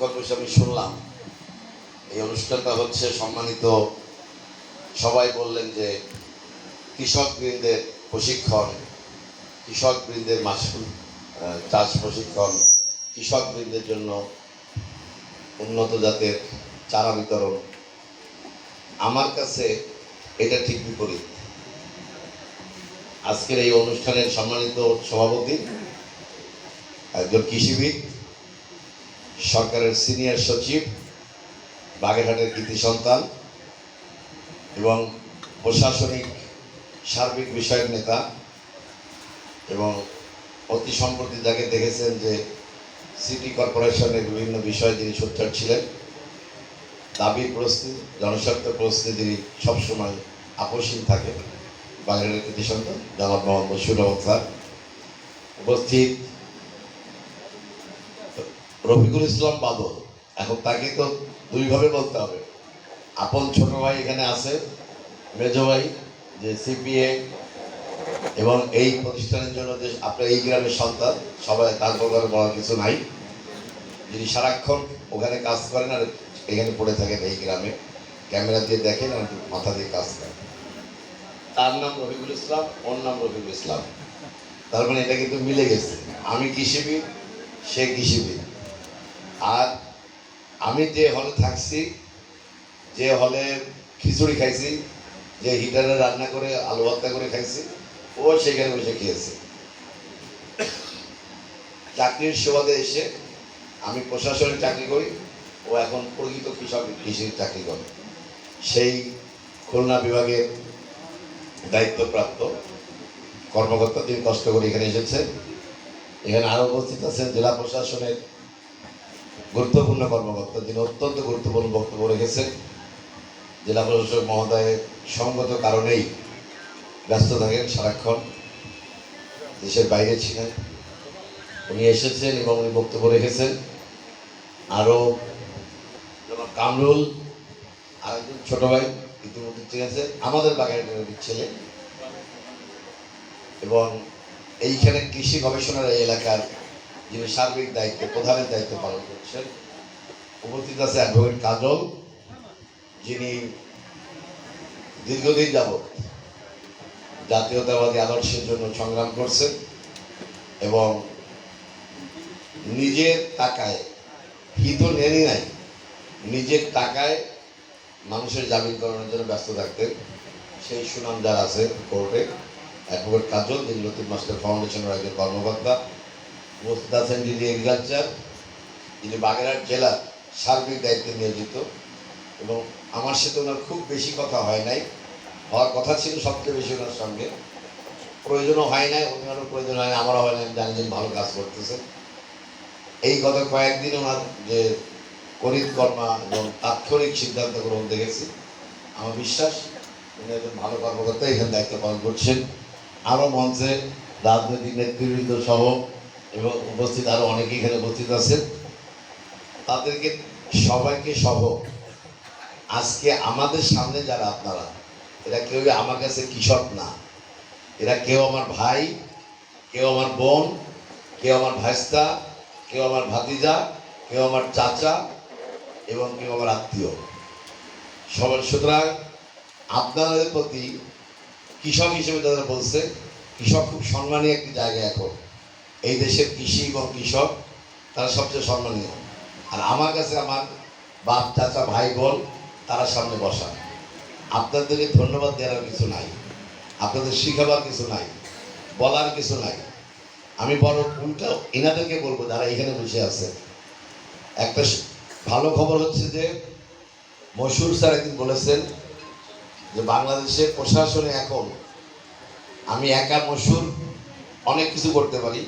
বসে আমি শুনলাম। এই অনুষ্ঠানটা হচ্ছে সম্মানিত, সবাই বললেন যে কৃষক বৃন্দের প্রশিক্ষণ কৃষক বৃন্দের মাসুল চাষ প্রশিক্ষণ কৃষক বৃন্দের জন্য উন্নত জাতের চারা বিতরণ। আমার কাছে এটা ঠিক বিপরীত। আজকের এই অনুষ্ঠানের সম্মানিত সভাপতি একজন কৃষিবিদ সরকারের সিনিয়র সচিব, বাগেরহাটের কৃতি সন্তান এবং প্রশাসনিক সার্বিক বিষয়ের নেতা এবং অতি সম্প্রতি যাকে দেখেছেন যে সিটি কর্পোরেশনের বিভিন্ন বিষয়ে যিনি সোচ্চার ছিলেন দাবির প্রস্তুতি, জনস্বার্থ প্রস্তুতি তিনি সবসময় আপসীন থাকে বাগেরহাটের কৃতি সন্তান জনাব মোহাম্মদ রহমান স্যার। উপস্থিত রফিকুল ইসলাম বাদল। এখন তাকে তো দুইভাবে বলতে হবে। আপন ছোট ভাই এখানে আছে, মেজ ভাই, যে সিপিএ, এবং এই প্রতিষ্ঠানের জন্য যে আপনার এই গ্রামের সন্তান, সবাই তার প্রকারে বলার কিছু নাই। যিনি সারাক্ষণ ওখানে কাজ করেন আর এখানে পড়ে থাকেন এই গ্রামে, ক্যামেরা দিয়ে দেখেন আর মাথা দিয়ে কাজ করেন। তার নাম রফিকুল ইসলাম, ওর নাম রফিকুল ইসলাম। তার মানে এটা কিন্তু মিলে গেছে। আমি কৃষিবিদ, সে কৃষিবিদ। আর আমি যে হলে থাকছি, যে হলে খিচুড়ি খাইছি, যে হিটারে রান্না করে আলু ভর্তা করে খাইছি, ও সেখানে বসে খেয়েছে। চাকরির সুবাদে এসে আমি প্রশাসনের চাকরি করি, ও এখন প্রকৃত কৃষক কৃষির চাকরি করে। সেই খুলনা বিভাগের দায়িত্বপ্রাপ্ত কর্মকর্তা তিনি কষ্ট করে এখানে এসেছে এখানে আরও উপস্থিত আছেন জেলা প্রশাসনের গুরুত্বপূর্ণ কর্মকর্তা, যিনি অত্যন্ত গুরুত্বপূর্ণ বক্তব্য রেখেছেন। জেলা প্রশাসক মহোদয়ের সঙ্গত কারণেই ব্যস্ত থাকেন সারাক্ষণ, দেশের বাইরে ছিলেন। উনি এসেছেন এবং উনি বক্তব্য রেখেছেন। আরও যেমন কামরুল, আরেকজন ছোট ভাই ইতিমধ্যে ঠিক আছে আমাদের বাগানের ছেলে। এবং এইখানে কৃষি গবেষণার এই এলাকার যিনি সার্বিক দায়িত্ব, প্রধানের দায়িত্ব পালন করছেন। উপস্থিত আছে অ্যাডভোকেট কাজল, যিনি দীর্ঘদিন যাবৎ জাতীয়তাবাদী আদর্শের জন্য সংগ্রাম করছেন এবং নিজের টাকায় হিত নেনই নাই, নিজের টাকায় মানুষের জামিন করানোর জন্য ব্যস্ত থাকতেন। সেই সুনাম যার আছে কোর্টে। অ্যাডভোকেট কাজল, যিনি লতিফ মাস্টার ফাউন্ডেশনের একজন কর্মকর্তা, উপস্থিত আছেন যিনি এগ্রিকালচার যিনি বাগেরহাট জেলার সার্বিক দায়িত্বে নিয়োজিত, এবং আমার সাথে ওনার খুব বেশি কথা হয় নাই। হওয়ার কথা ছিল সবচেয়ে বেশি ওনার সঙ্গে। প্রয়োজনও হয় নাই অন্যান্য প্রয়োজন হয় না আমারও হয় না জানি যে ভালো কাজ করতেছে এই গত কয়েকদিন ওনার যে করিত কর্মা এবং তাৎক্ষণিক সিদ্ধান্ত গ্রহণ দেখেছি। আমার বিশ্বাস, উনি একজন ভালো কর্মকর্তা, এখানে দায়িত্ব পালন করছেন। আরও মঞ্চে রাজনৈতিক নেতৃবৃন্দ সহ এবং উপস্থিত আরও অনেকে এখানে উপস্থিত আছেন। তাদেরকে সবাইকে সহ। আজকে আমাদের সামনে যারা আপনারা, এরা কেউই আমার কাছে কৃষক না। এরা কেউ আমার ভাই, কেউ আমার বোন, কেউ আমার ভাইস্তা, কেউ আমার ভাতিজা, কেউ আমার চাচা এবং কেউ আমার আত্মীয়। সবার সুতরাং আপনাদের প্রতি কৃষক হিসেবে যারা বলছে, কৃষক খুব সম্মানীয় একটি জায়গা এখন। এই দেশের কৃষি এবং কৃষক, তারা সবচেয়ে সম্মানীয়। আর আমার কাছে আমার বাপ, চাচা, ভাই, বোন, তারা সামনে বসা। আপনাদেরকে ধন্যবাদ দেওয়ার কিছু নাই। আপনাদের শিখাবার কিছু নাই, বলার কিছু নাই। আমি বড় উল্টা এনাদেরকে বলব যারা এখানে বসে আছে। একটা ভালো খবর হচ্ছে যে মশুর স্যার একদিন বলেছেন যে বাংলাদেশের প্রশাসনে এখন আমি একা মশুর অনেক কিছু করতে পারি,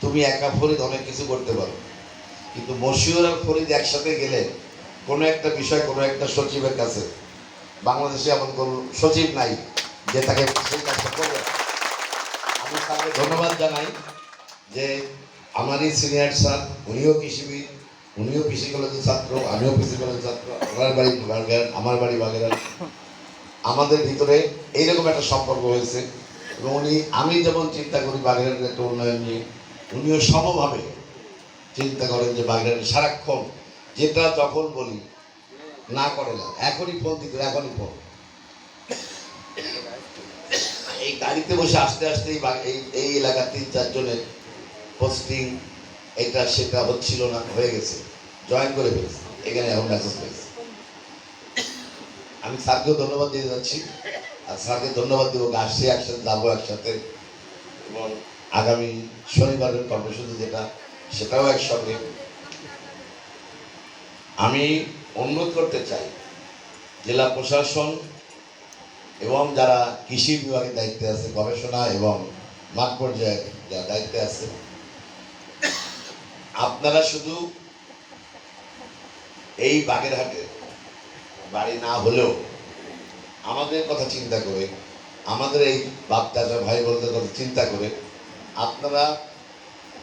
তুমি একা ফরিদ অনেক কিছু করতে পারো। কিন্তু মশিউর আর ফরিদ একসাথে গেলে কোনো একটা বিষয়, কোনো একটা সচিবের কাছে বাংলাদেশে এমন কোনো সচিব নাই যে তাকে সেই কাজটা করবে। আমি তাকে ধন্যবাদ জানাই যে আমারই সিনিয়র স্যার, উনিও কৃষিবিদ, উনিও কৃষি কলেজের ছাত্র, আমিও কৃষি কলেজের ছাত্র, ওনার বাড়ি বাগেরহাট আমার বাড়ি বাগেরহাট। আমাদের ভিতরে এইরকম একটা সম্পর্ক হয়েছে এবং উনি, আমি যেমন চিন্তা করি বাগেরহাটের একটা উন্নয়ন নিয়ে, উনিও সমভাবে চিন্তা করেন যে বাগেরহাটে সারাক্ষণ যেটা যখন বলি, না করে না। এখনই ফোন দিতে এখনই ফোন। এই গাড়িতে বসে আস্তে আস্তে এই এই এলাকার তিন চারজনের পোস্টিং এটা সেটা হচ্ছিল না, হয়ে গেছে। জয়েন করে ফেলেছে। এখানে এখন মেসেজ পেয়েছে। আমি স্যারকেও ধন্যবাদ দিয়ে যাচ্ছি। আর স্যারকে ধন্যবাদ দেবো আসছি একসাথে, যাব একসাথে। এবং আগামী শনিবারের কর্মসূচি যেটা সেটাও একসঙ্গে আমি অনুরোধ করতে চাই, জেলা প্রশাসন এবং যারা কৃষি বিভাগের দায়িত্বে আছে, গবেষণা এবং মাঠ পর্যায়ে যারা দায়িত্বে আছে, আপনারা শুধু এই বাগেরহাটে বাড়ি না হলেও আমাদের কথা চিন্তা করে, আমাদের এই বাপ দাদা ভাই বোনদের কথা চিন্তা করে আপনারা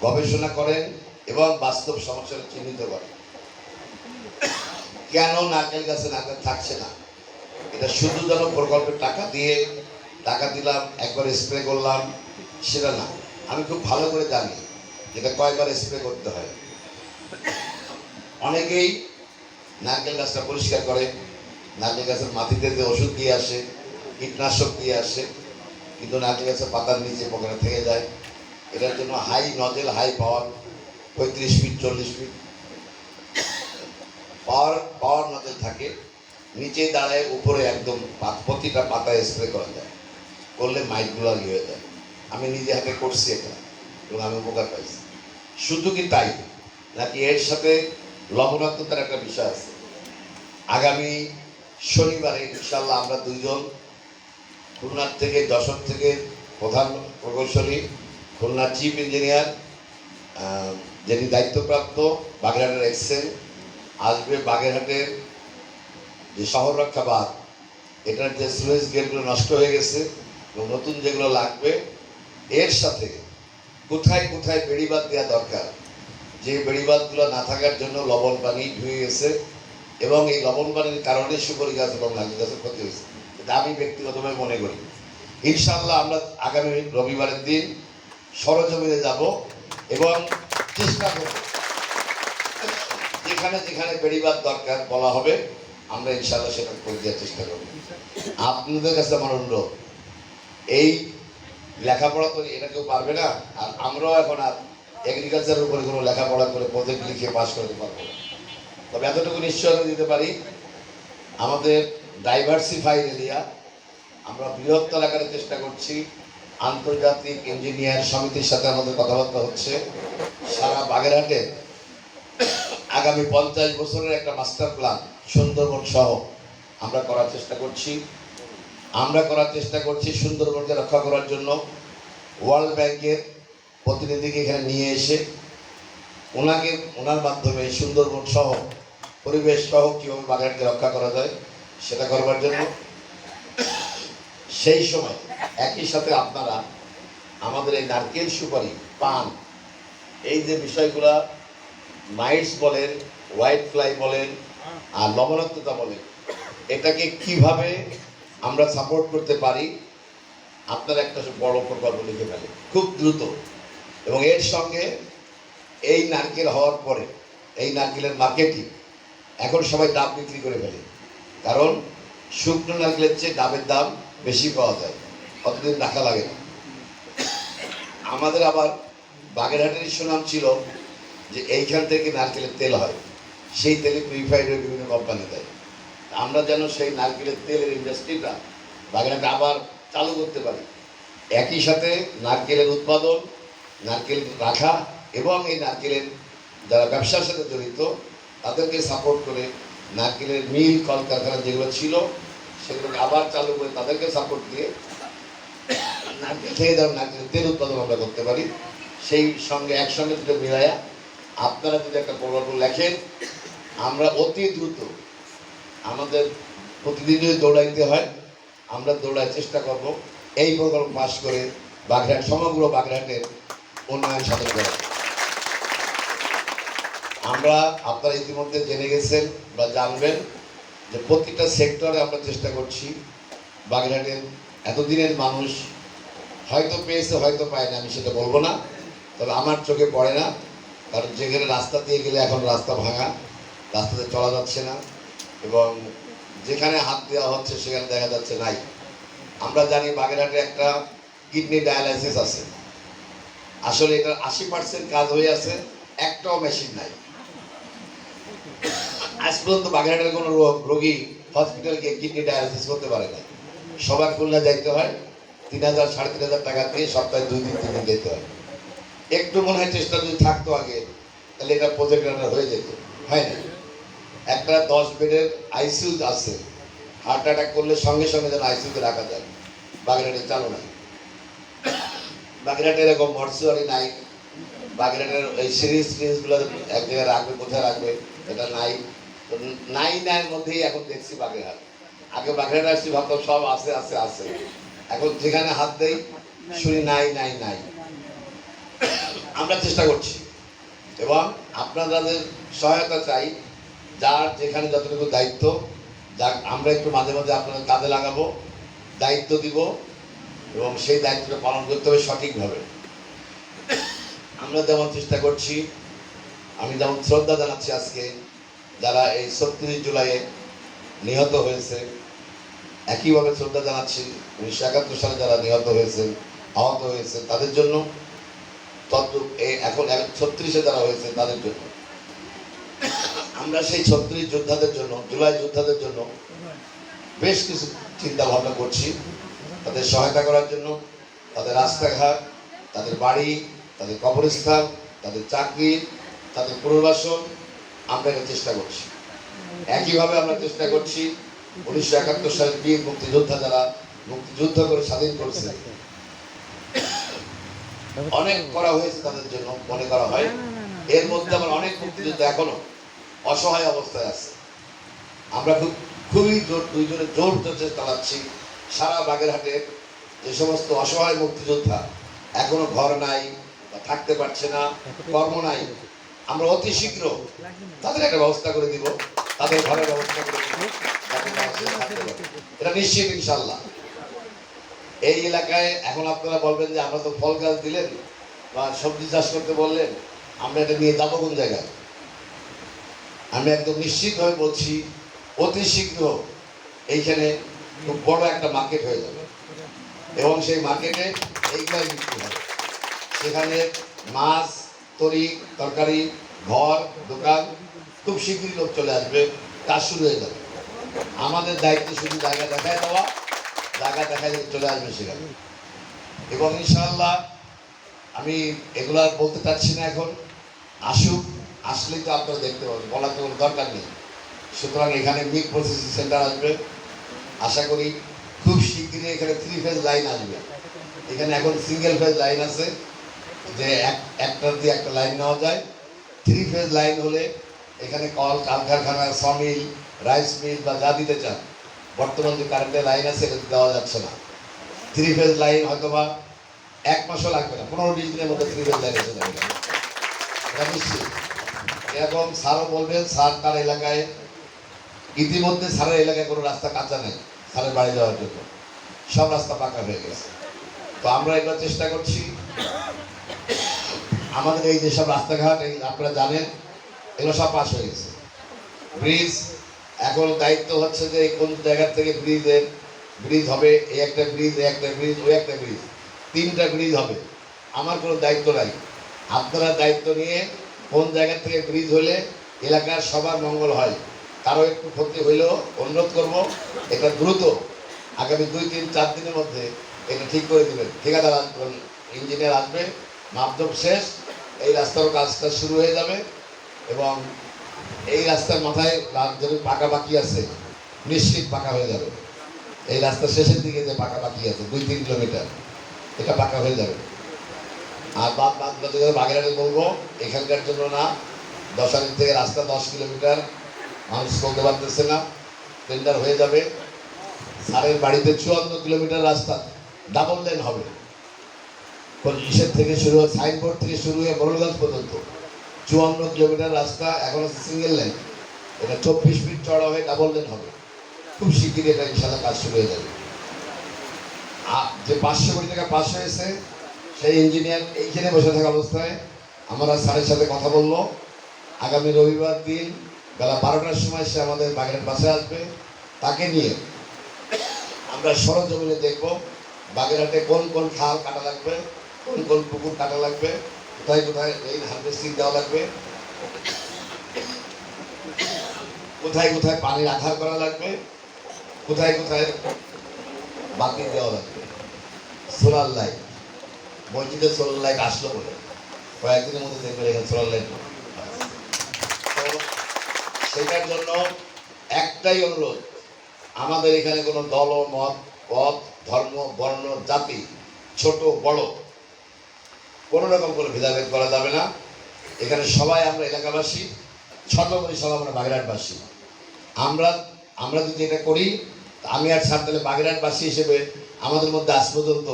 গবেষণা করেন এবং বাস্তব সমস্যাটা চিহ্নিত করেন। কেন নারকেল গাছে নারকেল থাকছে না? এটা শুধু যেন প্রকল্পের টাকা দিয়ে টাকা দিলাম, একবার স্প্রে করলাম, সেটা না। আমি খুব ভালো করে জানি যেটা কয়বার স্প্রে করতে হয়। অনেকেই নারকেল গাছটা পরিষ্কার করে, নারকেল গাছের মাটিতে যে ওষুধ দিয়ে আসে, কীটনাশক দিয়ে আসে, কিন্তু নারকেল গাছের পাতার নিচে পকেটে থেকে যায়। এটার জন্য হাই নজেল হাই পাওয়ার পঁয়ত্রিশ ফিট চল্লিশ ফিট পাওয়ার পাওয়ার নজেল থাকে। নিচে দাঁড়ায়, উপরে একদম প্রতিটা পাতায় স্প্রে করা যায়। করলে মাইকগুলো হয়ে যায়। আমি নিজে হাতে করছি এটা এবং আমি উপকার পাইছি। শুধু কি তাই? নাকি এর সাথে লবণাক্ততার একটা বিষয় আছে। আগামী শনিবারে ইনশাল্লাহ আমরা দুইজন খুলনার থেকে, যশোর থেকে প্রধান প্রকৌশলী খুলনার চিফ ইঞ্জিনিয়ার যিনি দায়িত্বপ্রাপ্ত বাগেরহাটের এক্সেল আসবে বাগেরহাটের যে শহর রক্ষা বাঁধ, এটার যে সুয়েজ গেটগুলো নষ্ট হয়ে গেছে এবং নতুন যেগুলো লাগবে, এর সাথে কোথায় কোথায় বেড়িবাঁধ দেওয়া দরকার, যে বেড়িবাঁধগুলো না থাকার জন্য লবণ পানি ধুয়ে গেছে এবং এই লবণ পানির কারণে সুপারি গাছ এবং নারকেল গাছের ক্ষতি হয়েছে। এটা আমি ব্যক্তিগতভাবে মনে করি। ইনশাল্লাহ আমরা আগামী রবিবারের দিন সরজমিনে যাব এবং চেষ্টা করব। যেখানে যেখানে বেড়িবাদ দরকার বলা হবে, আমরা ইনশাল্লাহ সেটা করে দেওয়ার চেষ্টা করব। আপনাদের কাছে আমার অনুরোধ, এই লেখাপড়া তো এটা কেউ পারবে না? আর আমরাও এখন আর এগ্রিকালচারের উপরে কোনো লেখাপড়া করে প্রজেক্ট লিখে পাস করতে পারব না। তবে এতটুকু নিশ্চয়তা দিতে পারি, আমাদের ডাইভার্সিফাইড এরিয়া আমরা বৃহত্তর আকারে চেষ্টা করছি। আন্তর্জাতিক ইঞ্জিনিয়ার সমিতির সাথে আমাদের কথাবার্তা হচ্ছে। সারা বাগেরহাটে আগামী পঞ্চাশ বছরের একটা মাস্টার প্ল্যান সুন্দরবন সহ আমরা করার চেষ্টা করছি। আমরা করার চেষ্টা করছি সুন্দরবনকে রক্ষা করার জন্য। ওয়ার্ল্ড ব্যাংকের প্রতিনিধিকে এখানে নিয়ে এসে ওনাকে, ওনার মাধ্যমে সুন্দরবন সহ পরিবেশ সহ কীভাবে বাগানকে রক্ষা করা যায় সেটা করবার জন্য। সেই সময়, একই সাথে আপনারা আমাদের এই নারকেল সুপারি, পান, এই যে বিষয়গুলা মাইটস বলেন, হোয়াইট ফ্লাই বলেন, আর লবণাক্ততা বলেন, এটাকে কীভাবে আমরা সাপোর্ট করতে পারি? আপনারা একটা বড় প্রকল্প লিখে ফেলেন, খুব দ্রুত। এবং এর সঙ্গে এই নারকেল হওয়ার পরে, এই নারকেলের মার্কেটিং এখন সবাই ডাব বিক্রি করে ফেলে। কারণ শুকনো নারকেলের চেয়ে ডাবের দাম বেশি পাওয়া যায়। অতদিন রাখা লাগে না। আমাদের আবার বাগেরহাটের সুনাম ছিল যে এইখান থেকে নারকেলের তেল হয়। সেই তেলে পিউরিফাইড হয়ে বিভিন্ন কোম্পানি দেয়। আমরা যেন সেই নারকেলের তেলের ইন্ডাস্ট্রিটা বাগেরহাটে আবার চালু করতে পারি। একই সাথে নারকেলের উৎপাদন, নারকেল রাখা এবং এই নারকেলের যারা ব্যবসার সাথে জড়িত, তাদেরকে সাপোর্ট করে নারকেলের মিল, কলকারখানা যেগুলো ছিল সেগুলোকে আবার চালু করে তাদেরকে সাপোর্ট দিয়ে নারকেল থেকে যেন নারকেলের তেল উৎপাদন আমরা করতে পারি। সেই সঙ্গে একসঙ্গে দুটো মিলায়া আপনারা যদি একটা প্রকল্প লেখেন, আমরা অতি দ্রুত আমাদের প্রতিদিন যদি দৌড়াইতে হয়, আমরা দৌড়ার চেষ্টা করব। এই প্রকল্প পাশ করে বাগেরহাট সমগ্র বাগেরহাটের উন্নয়ন সাধন করা আমরা আপনারা ইতিমধ্যে জেনে গেছেন বা জানবেন যে প্রতিটা সেক্টরে আমরা চেষ্টা করছি, বাগেরহাটের এতদিনের মানুষ হয়তো পেয়েছে, হয়তো পায় না, আমি সেটা বলব না। তবে আমার চোখে পড়ে না, কারণ যেখানে রাস্তা দিয়ে গেলে এখন রাস্তা ভাঙা, রাস্তাতে চলা যাচ্ছে না, এবং যেখানে হাত দেওয়া হচ্ছে সেখানে দেখা যাচ্ছে নাই। আমরা জানি বাগেরহাটে একটা কিডনি ডায়ালাইসিস আছে। আসলে এটা আশি পার্সেন্ট কাজ হয়ে আছে, একটাও মেশিন নাই। আজ পর্যন্ত বাগেরহাটের কোনো রোগ হসপিটাল গিয়ে কিডনি ডায়ালিসিস করতে পারে না সবার খুলনা যাইতে হয়, তিন হাজার, সাড়ে তিন হাজার টাকা দিয়ে সপ্তাহে দুই দিন, তিন দিন যেতে হয়। একটু মনে হয় চেষ্টা যদি থাকতো আগে, তাহলে এটা প্রজেক্ট হয়ে যেত। হয় না। একটা দশ বেডের আইসিইউ আছে। হার্ট অ্যাটাক করলে সঙ্গে সঙ্গে যেন আইসিইউতে রাখা যায়। বাগেরহাটে চালু নাই। বাগেরহাটে এরকম মর্চুয়ারি নাই। বাগেরহাটের এই সিরিজ সিরিজগুলো এক জায়গায় রাখবে, কোথায় রাখবে, এটা নাই। নাই নাইয়ের মধ্যেই এখন দেখছি বাগেরহাট। আগে বাগেরহাট আসছি, ভাবতাম সব আছে আছে আছে। এখন যেখানে হাত দেই, শুনি নাই নাই নাই। আমরা চেষ্টা করছি। এবং আপনাদের সহায়তা চাই, যার যেখানে যতটুকু দায়িত্ব যা আমরা একটু মাঝে মাঝে আপনাদের কাজে লাগাবো, দায়িত্ব দিব, এবং সেই দায়িত্বটা পালন করতে হবে সঠিকভাবে। আমরা যেমন চেষ্টা করছি, আমি যেমন শ্রদ্ধা জানাচ্ছি আজকে যারা এই ছত্রিশ জুলাইয়ে নিহত হয়েছে, একইভাবে শ্রদ্ধা জানাচ্ছি, উনিশশো একাত্তর সালে যারা নিহত হয়েছে, আহত হয়েছে, তাদের জন্য এই এখন ছত্রিশে যারা হয়েছে, তাদের জন্য। আমরা সেই ছত্রিশ যোদ্ধাদের জন্য, জুলাই যোদ্ধাদের জন্য বেশ কিছু চিন্তা ভাবনা করছি। তাদের সহায়তা করার জন্য, তাদের রাস্তাঘাট, তাদের বাড়ি, তাদের কবরস্থান, তাদের চাকরি, তাদের পুনর্বাসন আমরা এটা চেষ্টা করছি। একইভাবে আমরা চেষ্টা করছি উনিশশো একাত্তর সালের বীর মুক্তিযোদ্ধা যারা মুক্তিযুদ্ধ করে স্বাধীন করেছে। অনেক করা হয়েছে তাদের জন্য, মনে করা হয়। এর মধ্যে আবার অনেক মুক্তিযোদ্ধা এখনও অসহায় অবস্থায় আছে। আমরা খুব, খুবই জোর দুইজনে জোর চালাচ্ছি। সারা বাগেরহাটের যে সমস্ত অসহায় মুক্তিযোদ্ধা এখনও ঘর নাই বা থাকতে পারছে না, কর্ম নাই। আমরা অতি শীঘ্র তাদের একটা ব্যবস্থা করে দিব, তাদের ঘরের ব্যবস্থা করে দিব। এটা নিশ্চিত ইনশাল্লাহ এই এলাকায় এখন আপনারা বলবেন যে আমরা তো ফল গাছ দিলেন বা সবজি চাষ করতে বললেন, আমরা এটা নিয়ে যাব কোন জায়গায়? আমি একদম নিশ্চিতভাবে বলছি, অতি শীঘ্র এইখানে খুব বড় একটা মার্কেট হয়ে যাবে। এবং সেই মার্কেটে এইগুলাই বিক্রি হবে। সেখানে মাছ তরি, তরকারি, ঘর, দোকান, খুব শীঘ্রই লোক চলে আসবে। কাজ শুরু হয়ে যাবে। আমাদের দায়িত্ব শুধু জায়গা দেখায় দেওয়া, জায়গা দেখায় চলে আসবে সেখানে। এবং ইনশাআল্লাহ আমি এগুলো আর বলতে চাচ্ছি না এখন। আসুক, আসলেই তো আপনারা দেখতে পাবেন, বলার তো কোনো দরকার নেই। সুতরাং এখানে মিল্ক প্রসেসিং সেন্টার আসবে। আশা করি খুব শীঘ্রই এখানে থ্রি ফেজ লাইন আসবে। এখানে এখন সিঙ্গেল ফেজ লাইন আছে। যে এক একটার দিয়ে একটা লাইন নেওয়া যায়। থ্রি ফেজ লাইন হলে এখানে কল, কারখানা, সমিল রাইস মিল বা যা দিতে চান, বর্তমান যে কারেন্টের লাইন আছে এটা দেওয়া যাচ্ছে না। থ্রি ফেজ লাইন হয়তো বা এক মাসও লাগবে না, পনেরো বিশ দিনের মধ্যে থ্রি ফেজ লাইন এসে যাবে। এরকম স্যারও বলবেন স্যার তার এলাকায়, ইতিমধ্যে স্যারের এলাকায় কোনো রাস্তা কাঁচা নেই স্যারের বাড়ি যাওয়ার জন্য। সব রাস্তা পাকা হয়ে গেছে। তো আমরা এবার চেষ্টা করছি আমাদের এই যেসব রাস্তাঘাট, এই আপনারা জানেন, এগুলো সব পাশ হয়ে গেছে। ব্রিজ, এখন দায়িত্ব হচ্ছে যে কোন জায়গার থেকে ব্রিজের ব্রিজ হবে, এই একটা ব্রিজ, এই একটা ব্রিজ, ওই একটা ব্রিজ, তিনটা ব্রিজ হবে। আমার কোনো দায়িত্ব নাই। আপনারা দায়িত্ব নিয়ে কোন জায়গা থেকে ব্রিজ হলে এলাকার সবার মঙ্গল হয়। কারও একটু ক্ষতি হইলেও অনুরোধ করব, এটা দ্রুত আগামী দুই, তিন, চার দিনের মধ্যে এটা ঠিক করে দেবেন। ঠিকাদার আসবেন ইঞ্জিনিয়ার আসবে, মাপজোপ শেষ এই রাস্তার কাজটা শুরু হয়ে যাবে এবং এই রাস্তার মাথায় যদি পাকা বাকি আছে, নিশ্চিত পাকা হয়ে যাবে। এই রাস্তার শেষের দিকে যে পাকা বাকি আছে, দুই তিন কিলোমিটার, এটা পাকা হয়ে যাবে। আর বাদ বাদ বাগেরহাটে বলব, এখানকার জন্য না দশারি থেকে রাস্তা দশ কিলোমিটার, মানুষ চলতে পারতেছে না টেন্ডার হয়ে যাবে। স্যারের বাড়িতে চুয়ান্ন কিলোমিটার রাস্তা ডাবল লেন হবে। ইসের থেকে শুরু হয়ে, সাইনবোর্ড থেকে শুরু হয়ে বড়গঞ্জ পর্যন্ত। চুয়ান্ন কিলোমিটার রাস্তা, এখন হচ্ছে সিঙ্গেল লাইন এটা চব্বিশ ফিট চড়া হয়ে ডাবল লেন হবে। খুব শিগগিরই এটা ইনশাল্লাহ কাজ শুরু হয়ে যাবে। আর যে পাঁচশো কোটি টাকা পাস হয়েছে, সেই ইঞ্জিনিয়ার এইখানে বসে থাকা অবস্থায় আমরা স্যারের সাথে কথা বলব আগামী রবিবার দিন বেলা বারোটার সময় সে আমাদের বাগেরহাট বাসে আসবে। তাকে নিয়ে আমরা সরজমিনে দেখব বাগেরহাটে কোন কোন খাল কাটা লাগবে। কোন কোন পুকুর কাটা লাগবে, কোথায় কোথায় রেইন হারভেস্টিং দেওয়া লাগবে, কোথায় কোথায় পানির আধার করা লাগবে, কোথায় কোথায় বাতি দেওয়া লাগবে। সোলার লাইট মসজিদে সোলার লাইট আসলো বলে। কয়েকদিনের মধ্যে দেখবেন এখানে সোলার লাইট সেটার জন্য একটাই অনুরোধ, আমাদের এখানে কোনো দল, মত, পথ, ধর্ম, বর্ণ, জাতি, ছোট, বড় কোনো রকম কোনো ভেদাভেদ করা যাবে না। এখানে সবাই আমরা এলাকাবাসী ছত্রপতি সব আমরা বাগেরহাটবাসী। আমরা আমরা যদি এটা করি, আমি আর ছাড় তাহলে বাগেরহাটবাসী হিসেবে আমাদের মধ্যে আজ পর্যন্ত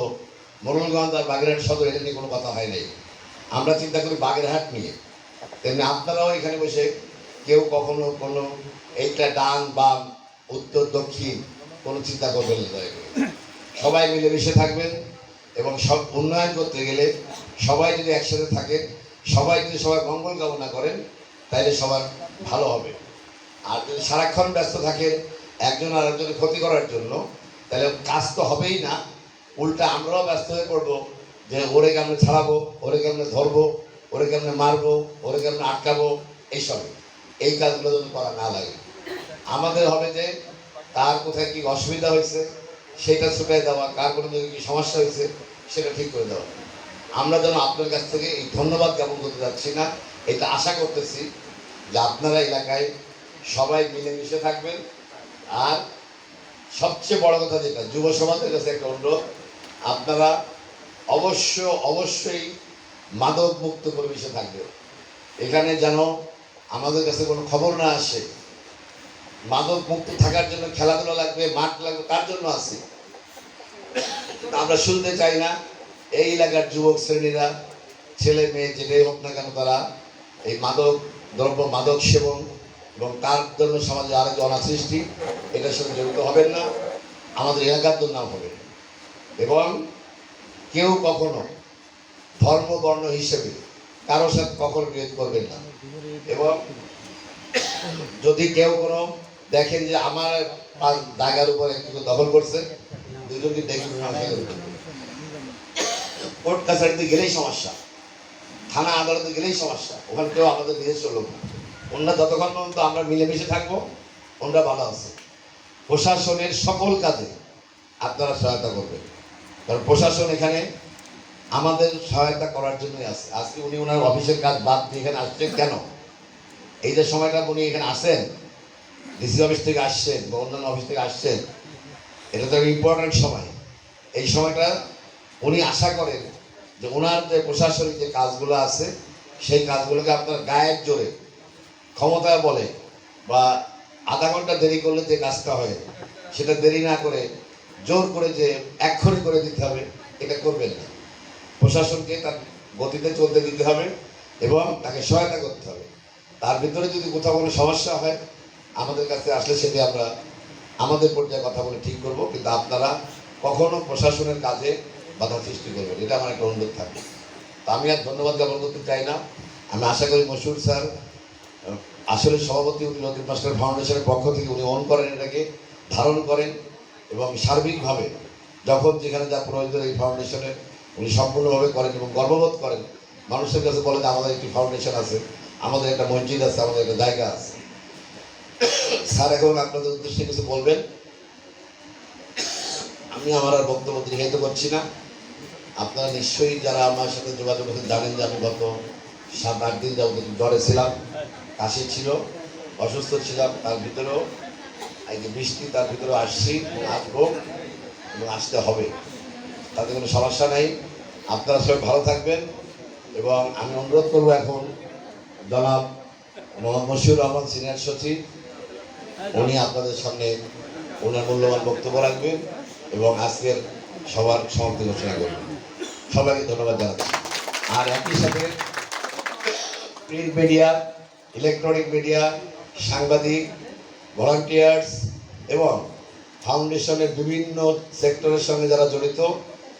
মোরলগঞ্জ আর বাগেরহাট সদর এটা নিয়ে কোনো কথা হয় নাই। আমরা চিন্তা করি বাগেরহাট নিয়ে। তেমনি আপনারাও এখানে বসে কেউ কখনো কোনো এইটা ডান, বাম, উত্তর, দক্ষিণ কোনো চিন্তা করবেন। সবাই মিলেমিশে থাকবেন। এবং সব উন্নয়ন করতে গেলে সবাই যদি একসাথে থাকেন সবাই যদি সবাই মঙ্গল কামনা করেন তাহলে সবার ভালো হবে। আর যদি সারাক্ষণ ব্যস্ত থাকেন, একজন আর একজনের ক্ষতি করার জন্য তাহলে কাজ তো হবেই না। উল্টা আমরাও ব্যস্ত হয়ে পড়ব যে ওরে কেমনে ছাড়াবো, ওরে কেমনে ধরবো, ওরে কেমনে মারবো, ওরে কেমনে আটকাবো এইসব এই কাজগুলো যদি করা না লাগে। আমাদের হবে যে, তার কোথায় কি অসুবিধা হয়েছে সেটা ছুটাই দেওয়া, কার কোনো যদি সমস্যা হয়েছে, সেটা ঠিক করে দেওয়া। আমরা যেন আপনার কাছ থেকে এই ধন্যবাদ জ্ঞাপন করতে যাচ্ছি না, এটা আশা করতেছি যে আপনারা এলাকায় সবাই মিলেমিশে থাকবেন। আর সবচেয়ে বড় কথা যেটা, যুব সমাজের কাছে একটা অনুরোধ, আপনারা অবশ্য, অবশ্যই মাদক মুক্ত পরিবেশে থাকবেন। এখানে যেন আমাদের কাছে কোনো খবর না আসে। মাদক মুক্ত থাকার জন্য খেলাধুলা লাগবে, মাঠ লাগবে, তার জন্য কিন্তু আমরা শুনতে চাই না। এই এলাকার যুবক শ্রেণীরা, ছেলে মেয়ে যেটাই হোক না কেন তারা এই মাদক, দ্রব্য মাদক সেবন এবং তার জন্য সমাজে আরও যে অনাসৃষ্টি এটার সাথে জড়িত হবেন না, আমাদের এলাকার জন্য হবে। এবং কেউ কখনো ধর্ম বর্ণ হিসেবে কারও সাথে কখনো বিরোধ করবেন না। এবং যদি কেউ কোনো দেখেন যে আমার জায়গার উপর একটু দখল করছে দুজনকে দেখে কোর্ট কাছারিতে গেলেই সমস্যা। থানা আদালতে গেলেই সমস্যা। ওখানে কেউ আমাদের নিজস্ব লোক না। ওনারা যতক্ষণ পর্যন্ত আমরা মিলেমিশে থাকব, ওনারা ভালো আছে। প্রশাসনের সকল কাজে আপনারা সহায়তা করবেন। কারণ প্রশাসন এখানে আমাদের সহায়তা করার জন্যই আছে। আজকে উনি ওনার অফিসের কাজ বাদ দিয়ে এখানে আসছেন কেন? এই যে সময়টা উনি এখানে আসেন, ডিসি অফিস থেকে আসছেন বা অন্যান্য অফিস থেকে আসছেন এটা তো ইম্পর্ট্যান্ট সময়। এই সময়টা উনি আশা করেন যে ওনার যে প্রশাসনিক যে কাজগুলো আছে, সেই কাজগুলোকে আপনার গায়ের জোরে ক্ষমতা বলে বা আধা ঘণ্টা দেরি করলে যে কাজটা হয়, সেটা দেরি না করে জোর করে যে এক্ষুনি করে দিতে হবে, এটা করবেন না। প্রশাসনকে তার গতিতে চলতে দিতে হবে এবং তাকে সহায়তা করতে হবে। তার ভিতরে যদি কোথাও কোনো সমস্যা হয়, আমাদের কাছে আসলে সেটি আমরা আমাদের পর্যায়ে কথা বলে ঠিক করব, কিন্তু আপনারা কখনো প্রশাসনের কাজে বাধা সৃষ্টি করবেন এটা আমার একটা অনুরোধ থাকবে। তা আমি আর ধন্যবাদ জ্ঞাপন করতে চাই না। আমি আশা করি মশুর স্যার আসলে সভাপতি উনি লতিফ মাস্টার ফাউন্ডেশনের পক্ষ থেকে উনি অন করেন এটাকে, ধারণ করেন এবং সার্বিকভাবে যখন যেখানে যা প্রয়োজন এই ফাউন্ডেশনের উনি সম্পূর্ণভাবে করেন এবং গর্ববোধ করেন। মানুষের কাছে বলেন আমাদের একটি ফাউন্ডেশন আছে, আমাদের একটা মসজিদ আছে, আমাদের একটা জায়গা আছে। স্যার, এখন আপনাদের উদ্দেশ্যে কিছু বলবেন? আমি আমার আর বক্তব্য দীর্ঘায়িত করছি না। আপনারা নিশ্চয়ই যারা আমার সাথে যোগাযোগ করতে জানেন যে আমি গত সাত আট দিন যাবত জ্বরে ছিলাম, কাশি ছিল, অসুস্থ ছিলাম, তার ভিতরেও যে বৃষ্টি, তার ভিতরেও আসছি, আসব এবং আসতে হবে। তাতে কোনো সমস্যা নেই। আপনারা সবাই ভালো থাকবেন এবং আমি অনুরোধ করব এখন জনাব মোহাম্মদ মশিউর রহমান, সিনিয়র সচিব উনি আপনাদের সামনে ওনার মূল্যবান বক্তব্য রাখবেন এবং আজকের সবার সমাপ্তি ঘোষণা করবেন। সবাইকে ধন্যবাদ জানাচ্ছি। আর একই সাথে প্রিন্ট মিডিয়া, ইলেকট্রনিক মিডিয়া, সাংবাদিক, ভলান্টিয়ার্স এবং ফাউন্ডেশনের বিভিন্ন সেক্টরের সঙ্গে যারা জড়িত,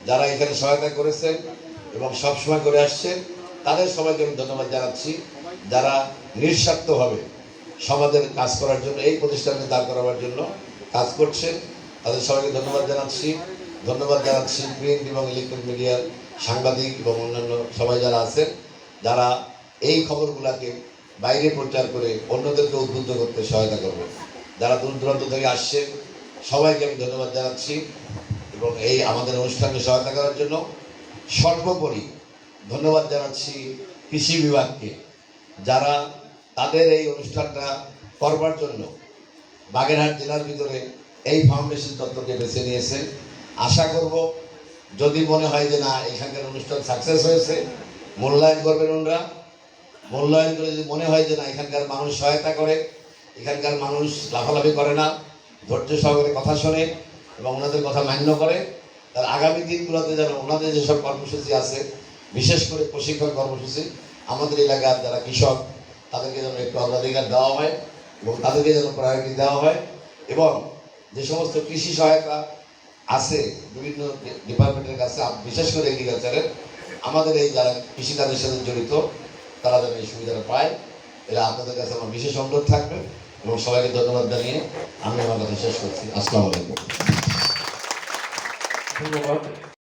যারা এখানে সহায়তা করেছেন এবং সবসময় করে আসছেন, তাদের সবাইকে আমি ধন্যবাদ জানাচ্ছি। যারা নিঃস্বার্থভাবে সমাজের কাজ করার জন্য, এই প্রতিষ্ঠানকে দাঁড় করাবার জন্য কাজ করছেন। তাদের সবাইকে ধন্যবাদ জানাচ্ছি। ধন্যবাদ জানাচ্ছি প্রিন্ট এবং ইলেকট্রনিক মিডিয়ার সাংবাদিক এবং অন্যান্য সবাই যারা আছেন, যারা এই খবরগুলোকে বাইরে প্রচার করে অন্যদেরকে উদ্বুদ্ধ করতে সহায়তা করবে। যারা দূর দূরান্ত থেকে আসছেন, সবাইকে আমি ধন্যবাদ জানাচ্ছি এবং এই আমাদের অনুষ্ঠানকে সহায়তা করার জন্য সর্বোপরি ধন্যবাদ জানাচ্ছি কৃষি বিভাগকে। যারা তাদের এই অনুষ্ঠানটা করবার জন্য বাগেরহাট জেলার ভিতরে এই ফাউন্ডেশন তত্ত্বকে বেছে নিয়েছেন। আশা করব, যদি মনে হয় যে না, এখানকার অনুষ্ঠান সাকসেস হয়েছে, মূল্যায়ন করবেন ওনারা। মূল্যায়ন করে যদি মনে হয় যে না, এখানকার মানুষ সহায়তা করে, এখানকার মানুষ লাফালাফি করে না, ধৈর্য সহকারে কথা শোনে এবং ওনাদের কথা মান্য করে তার আগামী দিনগুলোতে যেন ওনাদের যেসব কর্মসূচি আছে, বিশেষ করে প্রশিক্ষণ কর্মসূচি, আমাদের এলাকার যারা কৃষক তাদেরকে যেন একটু অগ্রাধিকার দেওয়া হয় এবং তাদেরকে যেন প্রায়োরিটি দেওয়া হয় এবং যে সমস্ত কৃষি সহায়তা আছে বিভিন্ন ডিপার্টমেন্টের কাছে বিশেষ করে এগ্রিকালচারের আমাদের এই যারা কৃষিকাজের সাথে জড়িত, তারা যেন এই সুবিধাটা পায়। এটা আপনাদের কাছে আমার বিশেষ অনুরোধ থাকবে এবং সবাইকে ধন্যবাদ জানিয়ে আমি আমার কথা শেষ করছি। আসসালামু আলাইকুম। ধন্যবাদ।